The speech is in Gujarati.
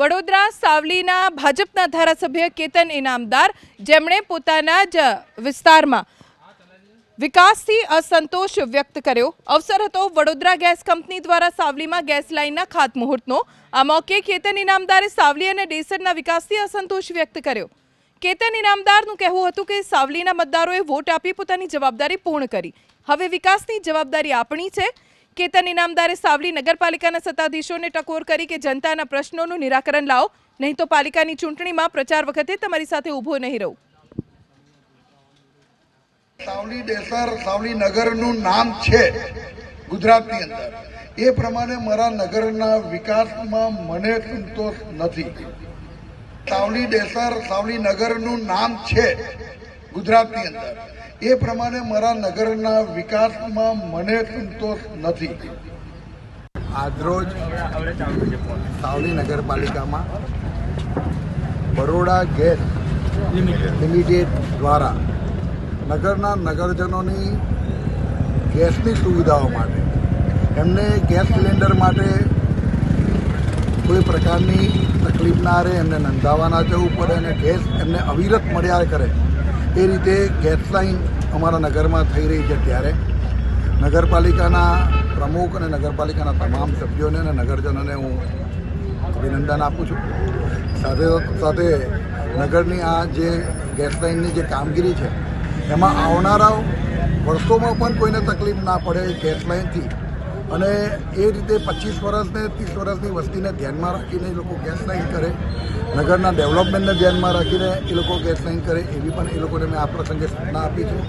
વડોદરા સાવલીના ભાજપના ધારાસભ્ય કેતન ઇનામદાર, જેમણે પોતાના જ વિસ્તારમાં વિકાસથી અસંતોષ વ્યક્ત કર્યો. અવસર હતો વડોદરા ગેસ કંપની દ્વારા સાવલીમાં ગેસ લાઇનના ખાતમુહૂર્તનો. આ મોકે કેતન ઇનામદારે સાવલી અને ડેસરના વિકાસથી અસંતોષ વ્યક્ત કર્યો. કેતન ઇનામદારનું કહેવું હતું કે સાવલીના મતદારોએ વોટ આપી પોતાની જવાબદારી પૂર્ણ કરી. હવે વિકાસની જવાબદારી આપણી છે. કેતન ઇનામદારે સાવલી નગરપાલિકાના સત્તાધીશોને ટકોર કરી કે જનતાના પ્રશ્નોનું નિરાકરણ લાવો. નહીં તો પાલિકાની ચૂંટણીમાં પ્રચાર વખતે તમારી સાથે ઊભો નહીં રહું. સાવલી દેસર સાવલી નગરનું નામ છે ગુજરાતની અંદર. એ પ્રમાણે મારા નગરના વિકાસમાં મને સંતોષ નથી. સાવલી દેસર સાવલી નગરનું નામ છે ગુજરાતની અંદર. એ પ્રમાણે મારા નગરના વિકાસમાં મને સંતોષ નથી. આજરોજ સાવલી નગરપાલિકામાં બરોડા ગેસ લિમિટેડ દ્વારા નગરના નગરજનોની ગેસની સુવિધાઓ માટે, એમને ગેસ સિલિન્ડર માટે કોઈ પ્રકારની તકલીફ ના રહે, એમને નંધાવવાના જવું પડે અને ગેસ એમને અવિરત મળ્યા કરે, એ રીતે ગેસ લાઈન અમારા નગરમાં થઈ રહી છે ત્યારે. નગરપાલિકાના પ્રમુખ અને નગરપાલિકાના તમામ સભ્યોને અને નગરજનોને હું અભિનંદન આપું છું. સાથે સાથે નગરની આ જે ગેસ લાઇનની જે કામગીરી છે, એમાં આવનારા વર્ષોમાં પણ કોઈને તકલીફ ના પડે ગેસ લાઇનથી. અને એ રીતે પચીસ વર્ષને ત્રીસ વર્ષની વસ્તીને ધ્યાનમાં રાખીને એ લોકો ગેસ લાઇન કરે, નગરના ડેવલપમેન્ટને ધ્યાનમાં રાખીને એ લોકો ગેસ લાઇન કરે, એવી પણ એ લોકોને મેં આ પ્રસંગે સૂચના આપી છે.